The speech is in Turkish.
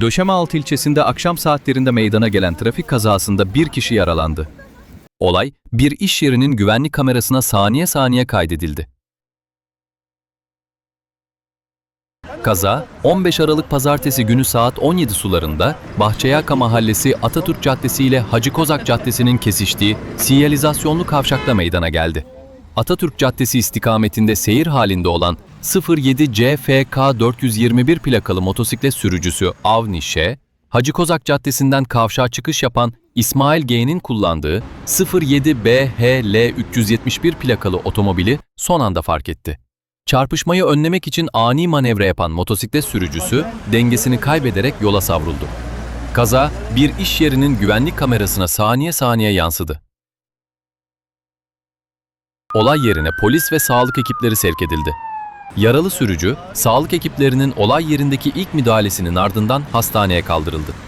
Döşemealtı ilçesinde akşam saatlerinde meydana gelen trafik kazasında bir kişi yaralandı. Olay, bir iş yerinin güvenlik kamerasına saniye saniye kaydedildi. Kaza, 15 Aralık Pazartesi günü saat 17 sularında Bahçeyaka Mahallesi Atatürk Caddesi ile Hacı Kozak Caddesi'nin kesiştiği sinyalizasyonlu kavşakta meydana geldi. Atatürk Caddesi istikametinde seyir halinde olan 07 CFK 421 plakalı motosiklet sürücüsü Avni Ş, Hacı Kozak Caddesi'nden kavşağa çıkış yapan İsmail G'nin kullandığı 07 BHL 371 plakalı otomobili son anda fark etti. Çarpışmayı önlemek için ani manevra yapan motosiklet sürücüsü dengesini kaybederek yola savruldu. Kaza bir iş yerinin güvenlik kamerasına saniye saniye yansıdı. Olay yerine polis ve sağlık ekipleri sevk edildi. Yaralı sürücü, sağlık ekiplerinin olay yerindeki ilk müdahalesinin ardından hastaneye kaldırıldı.